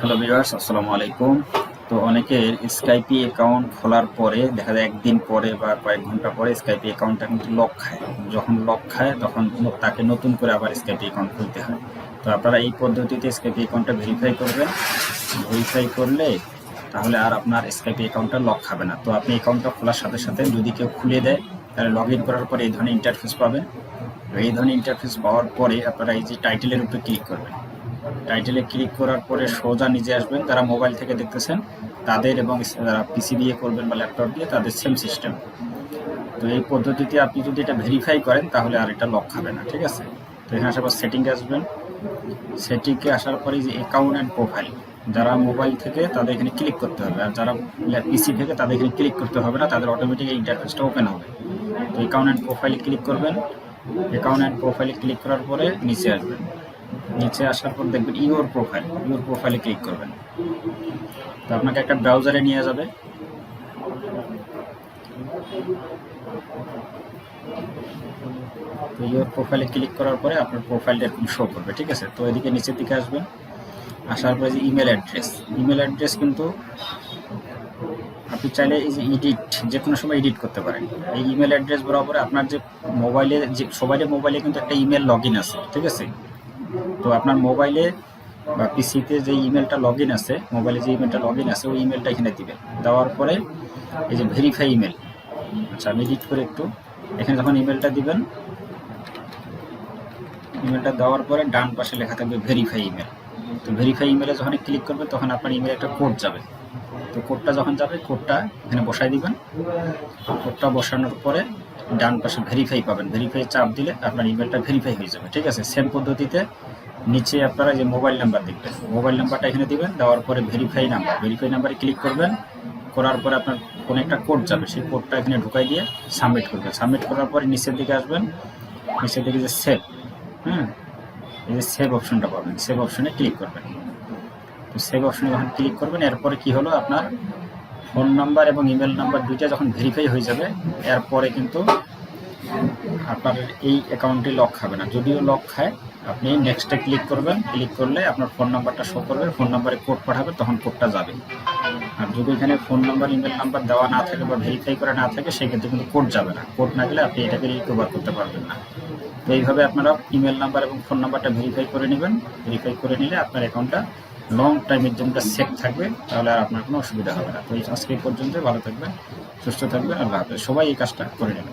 Hello viewers, আসসালামু আলাইকুম। তো অনেকের স্কাইপি অ্যাকাউন্ট খোলার পরে, দেখা যায় একদিন পরে বা কয়েক ঘণ্টা পরে স্কাইপি অ্যাকাউন্টটা কিন্তু লক খায়। যখন লক খায়, তখন তাকে নতুন করে আবার স্কাইপি অ্যাকাউন্ট খুলতে হয়। তো আপনারা এই পদ্ধতিতে স্কাইপি অ্যাকাউন্টটা ভেরিফাই করবেন। ভেরিফাই করলে তাহলে আর আপনার স্কাইপি অ্যাকাউন্টটা লক খাবে না। তো আপনি অ্যাকাউন্টটা খোলার সাথে সাথে যদি কেউ খুলে দেয়, তাহলে লগ ইন করার পরে এই ধরনের ইন্টারফেস পাবেন। এই ধরনের ইন্টারফেস পাওয়ার পরে আপনারা এই যে টাইটেলের উপরে ক্লিক করবেন। টাইটেলে ক্লিক করার পরে সোজা নিজে আসবেন। যারা মোবাইল থেকে দেখতেছেন, তাদের এবং যারা পিসি দিয়ে করবেন বা ল্যাপটপ দিয়ে, তাদের সেম সিস্টেম তো এই পদ্ধতিতে আপনি যদি এটা ভেরিফাই করেন, তাহলে আর এটা লক খাবে না, ঠিক আছে? তো এখানে আসার পর সেটিংয়ে আসবেন। সেটিংয়ে আসার পরে যে অ্যাকাউন্ট অ্যান্ড প্রোফাইল যারা মোবাইল থেকে, তাদের এখানে ক্লিক করতে হবে। আর যারা পিসি থেকে, তাদের এখানে ক্লিক করতে হবে না, তাদের অটোমেটিক ইন্টারফেসটা ওপেন হবে। তো অ্যাকাউন্ট অ্যান্ড প্রোফাইলে ক্লিক করবেন। অ্যাকাউন্ট অ্যান্ড প্রোফাইলে ক্লিক করার পরে নিচে আসবেন। নিচে আসার পর দেখবেন ইউর প্রোফাইল ইউর প্রোফাইলে ক্লিক করবেন। তো আপনাকে একটা ব্রাউজারে নিয়ে যাবে। তো ইউর প্রোফাইলে ক্লিক করার পরে আপনার প্রোফাইলটা এরকম শো করবে, ঠিক আছে? তো এদিকে নিচের দিকে আসবেন। আসার পরে যে ইমেল অ্যাড্রেস ইমেল অ্যাড্রেস কিন্তু আপনি চাইলে এই যে এডিট যে কোনো সময় এডিট করতে পারেন। এই ইমেল অ্যাড্রেস বরাবর আপনার যে মোবাইলে যে সবাইয়ের মোবাইলে কিন্তু একটা ইমেল লগ আছে, ঠিক আছে? তো আপনার মোবাইলে বা পিসিতে যে ইমেলটা লগ ইন আছে, মোবাইলে যে ইমেলটা লগ ইন আছে, ওই ইমেলটা এখানে দিবেন দেওয়ার পরে এই যে ভেরিফাই ইমেল আচ্ছা আমি এডিট করে একটু, এখানে যখন ইমেলটা দিবেন, ইমেলটা দেওয়ার পরে ডান পাশে লেখা থাকবে ভেরিফাই ইমেল তো ভেরিফাই ইমেলে যখন ক্লিক করবেন, তখন আপনার ইমেলে একটা কোড যাবে। তো কোডটা যখন যাবে কোডটা এখানে বসাই দিবেন। কোডটা বসানোর পরে ডান পাশে ভেরিফাই পাবেন। ভেরিফাই চাপ দিলে আপনার ইমেলটা ভেরিফাই হয়ে যাবে। ঠিক আছে? সেম পদ্ধতিতে নিচে আপনারা যে মোবাইল নাম্বার দেখবেন, মোবাইল নাম্বারটা এখানে দিবেন, দেওয়ার পরে ভেরিফাই নাম্বার ভেরিফাই নাম্বারে ক্লিক করবেন, করার পরে আপনার কোনো একটা কোড যাবে, সেই কোডটা এখানে ঢুকাই দিয়ে সাবমিট করবেন। সাবমিট করার পরে নিচের দিকে আসবেন, নিচের দিকে যে সেভ হ্যাঁ এই যে সেভ অপশনটা পাবেন সেভ অপশনে ক্লিক করবেন। তো সেভ অপশনে যখন ক্লিক করবেন, এরপরে কি হলো আপনার ফোন নাম্বার এবং ইমেল নাম্বার দুইটা যখন ভেরিফাই হয়ে যাবে, এরপরে কিন্তু আপনার এই অ্যাকাউন্টটি লক খাবে না। যদিও লক খায়, আপনি নেক্সটে ক্লিক করবেন। ক্লিক করলে আপনার ফোন নাম্বারটা শো করবে। ফোন নাম্বারে কোড পাঠাবে, তখন কোডটা যাবে। আর যদি এখানে ফোন নাম্বার ইমেল নাম্বার দেওয়া না থাকে বা ভেরিফাই করা না থাকে, সেক্ষেত্রে কিন্তু কোড যাবে না। কোড না গেলে আপনি এটাকে রিকভার করতে পারবেন না। তো এইভাবে আপনারা ইমেল নাম্বার এবং ফোন নাম্বারটা ভেরিফাই করে নেবেন। ভেরিফাই করে নিলে আপনার অ্যাকাউন্টটা লং টাইমের জন্য সেফ থাকবে। তাহলে আর আপনার কোনো অসুবিধা হবে না। তো এই আজকে পর্যন্ত ভালো থাকবেন, সুস্থ থাকবেন। আল্লাহ হাফেজ। সবাই এই কাজটা করে নেবেন।